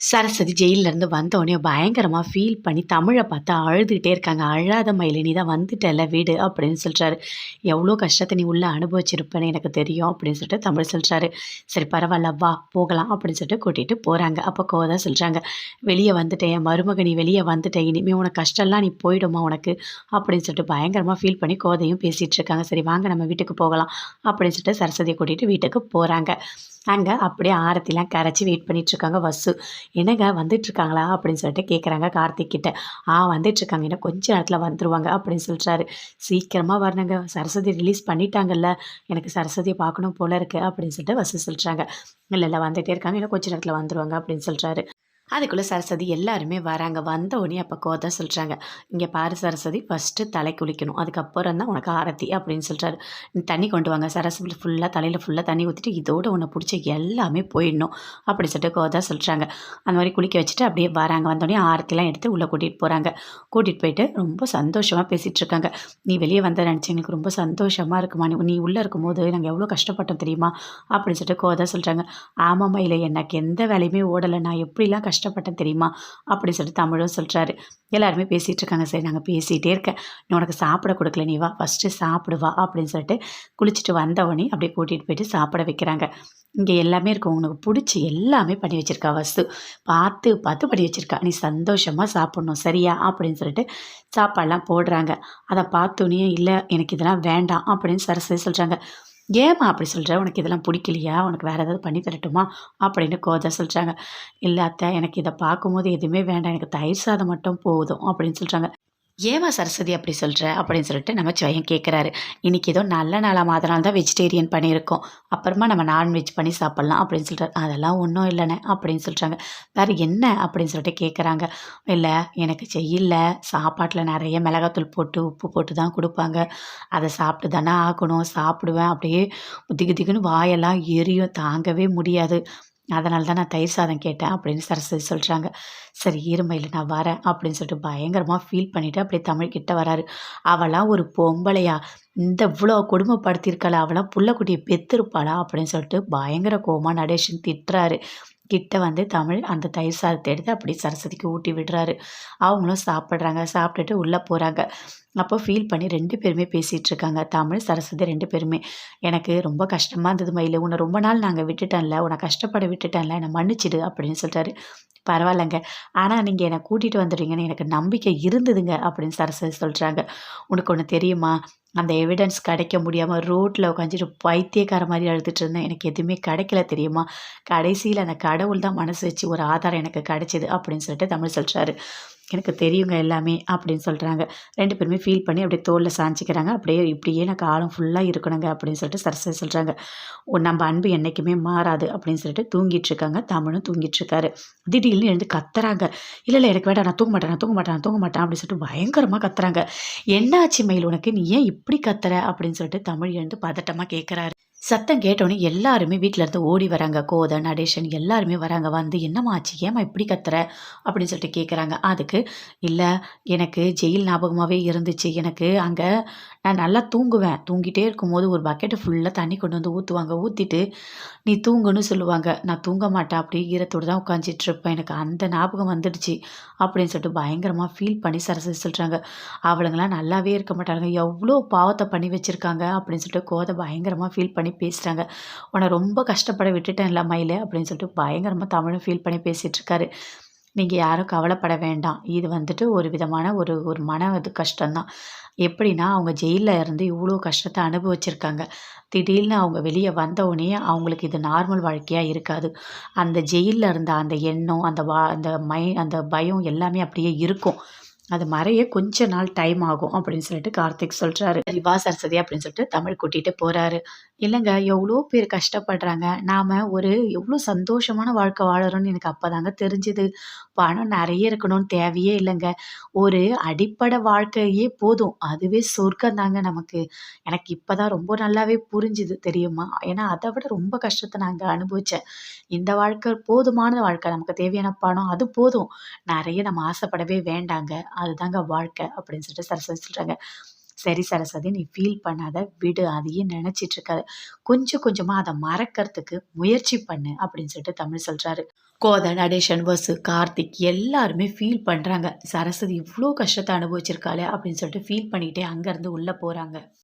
சரஸ்வதி ஜெயில்லேருந்து வந்தோடனே பயங்கரமாக ஃபீல் பண்ணி தமிழை பார்த்து அழுதுகிட்டே இருக்காங்க. "அழாத மயிலு நீ தான் வந்துட்டல வீடு" அப்படின்னு சொல்கிறாரு "எவ்வளோ கஷ்டத்தை நீ உள்ளே அனுபவிச்சிருப்பேன்னு எனக்கு தெரியும்" அப்படின்னு சொல்லிட்டு தமிழ் சொல்கிறாரு "சரி பரவாயில்ல வா போகலாம்" அப்படின்னு சொல்லிட்டு கூட்டிகிட்டு போகிறாங்க அப்போ கோதா சொல்கிறாங்க வெளியே வந்துட்டேன் என் மருமக நீ வெளியே வந்துட்ட. இனிமேல் உனக்கு கஷ்டம்லாம் நீ போயிடுமா உனக்கு" அப்படின்னு சொல்லிட்டு பயங்கரமாக ஃபீல் பண்ணி கோதையும் பேசிகிட்டு இருக்காங்க. "சரி வாங்க நம்ம வீட்டுக்கு போகலாம்" அப்படின்னு சொல்லிட்டு சரஸ்வதியை கூட்டிகிட்டு வீட்டுக்கு போகிறாங்க அங்கே அப்படியே ஆரத்திலாம் கரைச்சி வெயிட் பண்ணிகிட்ருக்காங்க இருக்காங்க வசு. "என்னங்க வந்துட்டுருக்காங்களா?" அப்படின்னு சொல்லிட்டு கேட்குறாங்க கார்த்திக் கிட்ட. "ஆ வந்துட்டுருக்காங்க. ஏன்னா கொஞ்ச நேரத்தில் வந்துருவாங்க" அப்படின்னு சொல்கிறாரு சீக்கிரமாக வரணுங்க. சரஸ்வதி ரிலீஸ் பண்ணிட்டாங்கல்ல. எனக்கு சரஸ்வதியை பார்க்கணும் போல இருக்குது அப்படின்னு சொல்லிட்டு வசு சொல்கிறாங்க இல்லை இல்லை வந்துகிட்டே இருக்காங்க. ஏன்னா கொஞ்ச நேரத்தில் வந்துருவாங்க" அப்படின்னு சொல்கிறாரு அதுக்குள்ளே சரஸ்வதி எல்லாருமே வராங்க. வந்த உடனே அப்போ கோதா சொல்கிறாங்க இங்கே பாரு சரஸ்வதி ஃபர்ஸ்ட்டு தலை குளிக்கணும். அதுக்கப்புறம் தான் உனக்கு ஆரத்தி" அப்படின்னு சொல்கிறாரு தண்ணி கொண்டு வாங்க." சரஸ்வதி ஃபுல்லாக தலையில் ஃபுல்லாக தண்ணி ஊற்றிட்டு "இதோட உன்னை பிடிச்ச எல்லாமே போயிடணும்" அப்படி சொல்லிட்டு கோதா சொல்கிறாங்க அந்த மாதிரி குளிக்க வச்சுட்டு அப்படியே வராங்க. வந்தோடனே ஆரத்திலாம் எடுத்து உள்ளே கூட்டிகிட்டு போகிறாங்க கூட்டிகிட்டு போயிட்டு ரொம்ப சந்தோஷமாக பேசிகிட்டு இருக்காங்க. "நீ வெளியே வந்த நினச்சி எங்களுக்கு ரொம்ப சந்தோஷமாக இருக்குமா. நீ நீ இருக்கும்போது நாங்கள் எவ்வளோ கஷ்டப்பட்டோம் தெரியுமா?" அப்படின்னு சொல்லிட்டு கோதா சொல்கிறாங்க "ஆமாம்மா இல்லை எனக்கு எந்த வேலையுமே ஓடலை நான் எப்படிலாம் கஷ்டப்பட்டேன் தெரியுமா?" அப்படி சொல்லிட்டு தமிழும் சொல்கிறாரு எல்லாருமே பேசிகிட்டு இருக்காங்க. "சரி நாங்கள் பேசிகிட்டே இருக்கேன். நான் உனக்கு சாப்பிட கொடுக்கல நீ வா ஃபர்ஸ்ட்டு சாப்பிடு வா" அப்படின்னு சொல்லிட்டு குளிச்சுட்டு வந்தவொடனே அப்படியே கூட்டிகிட்டு போயிட்டு சாப்பிட வைக்கிறாங்க. இங்கே எல்லாமே இருக்கும். உனக்கு பிடிச்சி எல்லாமே பண்ணி வச்சுருக்கா வஸ்து பார்த்து பார்த்து பண்ணி வச்சுருக்கா "நீ சந்தோஷமாக சாப்பிட்ணும் சரியா?" அப்படின்னு சொல்லிட்டு சாப்பாடெலாம் போடுறாங்க. அதை பார்த்தோன்னே இல்லை எனக்கு இதெல்லாம் வேண்டாம்" அப்படின்னு சரஸ்வதி சொல்கிறாங்க ஏமா அப்படி சொல்கிற உனக்கு இதெல்லாம் பிடிக்கலையா உனக்கு வேறு ஏதாவது பண்ணி தரட்டுமா?" அப்படின்னு கோஜா சொல்கிறாங்க "இல்ல அத்தை எனக்கு இதை பார்க்கும்போது எதுவுமே வேண்டாம். எனக்கு தயிர் சாதம் மட்டும் போதும்" அப்படின்னு சொல்கிறாங்க ஏமா சரஸ்வதி அப்படி சொல்கிற அப்படின்னு சொல்லிட்டு நம்ம நமச்சிவாயம் கேட்குறாரு. "இன்னைக்கு ஏதோ நல்ல நாளாக அதனால தான் வெஜிடேரியன் பண்ணியிருக்கோம். அப்புறமா நம்ம நான்வெஜ் பண்ணி சாப்பிட்லாம் அப்படின்னு சொல்றாரு. "அதெல்லாம் ஒன்றும் இல்லைண்ணே அப்படின்னு சொல்கிறாங்க வேறு என்ன?" அப்படின்னு சொல்லிட்டு கேட்குறாங்க. இல்லை எனக்கு செய்யல சாப்பாட்டில் நிறைய மிளகாத்தூள் போட்டு, உப்பு போட்டு தான் கொடுப்பாங்க அதை சாப்பிட்டு தானே ஆகணும். சாப்பிடுவேன். அப்படியே திகு திகுன்னு வாயெல்லாம் எரியும். தாங்கவே முடியாது. அதனால தான் நான் தயிர் சாதம் கேட்டேன்" அப்படின்னு சரஸ்வதி சொல்கிறாங்க "சரி இரு நான் வரேன்" அப்படின்னு சொல்லிட்டு பயங்கரமாக ஃபீல் பண்ணிவிட்டு அப்படியே தமிழ் கிட்ட வராரு. "அவளாம் ஒரு பொம்பளையா? இந்த இவ்வளோ கொடுமைப்படுத்தியிருக்காளா? அவளாம் புள்ளக்குட்டியை பெத்திருப்பாளா?" அப்படின்னு சொல்லிட்டு பயங்கர கோமா நடேஷன் திட்டுறாரு. கிட்ட வந்து தமிழ் அந்த தயிர் சாதத்தை எடுத்து அப்படி சரஸ்வதிக்கு ஊட்டி விடுறாரு. அவங்களும் சாப்பிட்றாங்க சாப்பிட்டுட்டு உள்ளே போகிறாங்க அப்போ ஃபீல் பண்ணி ரெண்டு பேருமே பேசிகிட்டு இருக்காங்க. தமிழ், சரஸ்வதி ரெண்டு பேருமே. "எனக்கு ரொம்ப கஷ்டமாக இருந்தது மயில் உன்னை ரொம்ப நாள் நாங்கள் விட்டுட்டேன்ல. உன்னை கஷ்டப்பட விட்டுட்டேன்ல. என்னை மன்னிச்சிடு" அப்படின்னு சொல்லிட்டாரு "பரவாயில்லங்க. ஆனால் நீங்கள் என்னை கூட்டிகிட்டு வந்துடுறீங்கன்னு எனக்கு நம்பிக்கை இருந்ததுங்க" அப்படின்னு சரஸ்வதி சொல்கிறாங்க "உனக்கு ஒன்று தெரியுமா? அந்த எவிடன்ஸ் கிடைக்க முடியாமல் ரோட்டில் உட்காந்துட்டு பைத்தியக்கார மாதிரி அழுதுட்டு இருந்தேன். எனக்கு எதுவுமே கிடைக்கல தெரியுமா? கடைசியில் அந்த கடவுள் தான் மனசு வச்சு ஒரு ஆதாரம் எனக்கு கிடைச்சிது அப்படின்னு சொல்லிட்டு தமிழ் சொல்கிறாரு "எனக்கு தெரியுங்க எல்லாமே" அப்படின்னு சொல்கிறாங்க ரெண்டு பேருமே ஃபீல் பண்ணி அப்படியே தோலில் சாஞ்சிக்கிறாங்க அப்படியே "இப்படியே நான் காலம் ஃபுல்லாக இருக்கணுங்க" அப்படின்னு சொல்லிட்டு சரசை சொல்கிறாங்க "ஓ நம்ம அன்பு என்னைக்குமே மாறாது" அப்படின்னு சொல்லிட்டு தூங்கிட்டு இருக்காங்க. தமிழும் தூங்கிட்டு இருக்காரு. திடீர்னு எழுந்து கத்துறாங்க. இல்லை இல்லை எனக்கு வேண்டாம். நான் தூங்க மாட்டேன் நான் தூங்க மாட்டேன் நான் தூங்க மாட்டேன்" அப்படின்னு சொல்லிட்டு பயங்கரமாக கத்துறாங்க. "என்னாச்சு மயில் உனக்கு? நீ ஏன் இப்படி கத்துற?" அப்படின்னு சொல்லிட்டு தமிழ் எழுந்து பதட்டமாக கேட்குறாரு. சத்தம் கேட்டோன்னே எல்லாருமே வீட்லருந்து ஓடி வராங்க. கோதை, நடேஷன் எல்லாருமே வராங்க. வந்து "என்னம்மா ஆச்சு? ஏம்மா இப்படி கத்துற?" அப்படின்னு சொல்லிட்டு கேட்குறாங்க. அதுக்கு, இல்லை எனக்கு ஜெயில் ஞாபகமாகவே இருந்துச்சு. எனக்கு அங்கே நான் நல்லா தூங்குவேன். தூங்கிட்டே இருக்கும்போது ஒரு பக்கெட்டு ஃபுல்லாக தண்ணி கொண்டு வந்து ஊற்றுவாங்க ஊற்றிட்டு நீ தூங்குன்னு சொல்லுவாங்க. நான் தூங்க மாட்டேன். அப்படியே ஈரத்தோடு தான் உட்காந்துட்டு இருப்பேன். எனக்கு அந்த ஞாபகம் வந்துடுச்சு" அப்படின்னு சொல்லிட்டு பயங்கரமாக ஃபீல் பண்ணி சரசரி சொல்கிறாங்க அவளுங்களாம் நல்லாவே இருக்க மாட்டாளுங்க. எவ்வளோ பாவத்தை பண்ணி வச்சுருக்காங்க அப்படின்னு சொல்லிட்டு கோதை பயங்கரமாக ஃபீல் பண்ணி பேசுகிறாங்க உன்னை ரொம்ப கஷ்டப்பட விட்டுட்டேன்ல மயில் அப்படின்னு சொல்லிட்டு பயங்கரமாக தமிழும் ஃபீல் பண்ணி பேசிட்டு இருக்காரு. யாரும் கவலைப்பட வேண்டாம். இது வந்துட்டு ஒரு விதமான ஒரு ஒரு மன இது கஷ்டம் தான். எப்படின்னா அவங்க ஜெயிலில் இருந்து இவ்வளோ கஷ்டத்தை அனுபவிச்சிருக்காங்க. திடீர்னு அவங்க வெளியே வந்தவுடனே அவங்களுக்கு இது நார்மல் வாழ்க்கையாக இருக்காது. அந்த ஜெயிலில் இருந்த அந்த எண்ணம், அந்த வா அந்த மை அந்த பயம் எல்லாமே அப்படியே இருக்கும். அது மறைய கொஞ்ச நாள் டைம் ஆகும்" அப்படின்னு சொல்லிட்டு கார்த்திக் சொல்கிறாரு ரிவா சரஸ்வதி" அப்படின்னு சொல்லிட்டு தமிழ் கூட்டிகிட்டு போகிறாரு இல்லைங்க எவ்வளோ பேர் கஷ்டப்படுறாங்க. நாம் ஒரு எவ்வளோ சந்தோஷமான வாழ்க்கை வாழறோம்னு எனக்கு அப்போ தாங்க தெரிஞ்சுது பணம் நிறைய இருக்கணும்னு தேவையே இல்லைங்க ஒரு அடிப்படை வாழ்க்கையே போதும். அதுவே சொர்க்கம் தாங்க நமக்கு. எனக்கு இப்போ தான் ரொம்ப நல்லாவே புரிஞ்சுது தெரியுமா? ஏன்னா அதை விட ரொம்ப கஷ்டத்தை நாங்கள் அனுபவித்தேன் இந்த வாழ்க்கை போதுமான வாழ்க்கை. நமக்கு தேவையான பணம் அது போதும். நிறைய நம்ம ஆசைப்படவே வேண்டாங்க. அதுதாங்க வாழ்க்கை" அப்படின்னு சொல்லிட்டு சரஸ்வதி சொல்கிறாங்க சரி சரஸ்வதி நீ ஃபீல் பண்ணாத விடு அதையே நினச்சிட்டு இருக்காது கொஞ்சம் கொஞ்சமாக அதை மறக்கிறதுக்கு முயற்சி பண்ணு அப்படின்னு சொல்லிட்டு தமிழ் சொல்கிறாரு கோதன் நடேசன் வசு கார்த்திக் எல்லாருமே ஃபீல் பண்ணுறாங்க சரஸ்வதி இவ்வளோ கஷ்டத்தை அனுபவிச்சிருக்காளே அப்படின்னு சொல்லிட்டு ஃபீல் பண்ணிக்கிட்டே அங்கேருந்து உள்ளே போகிறாங்க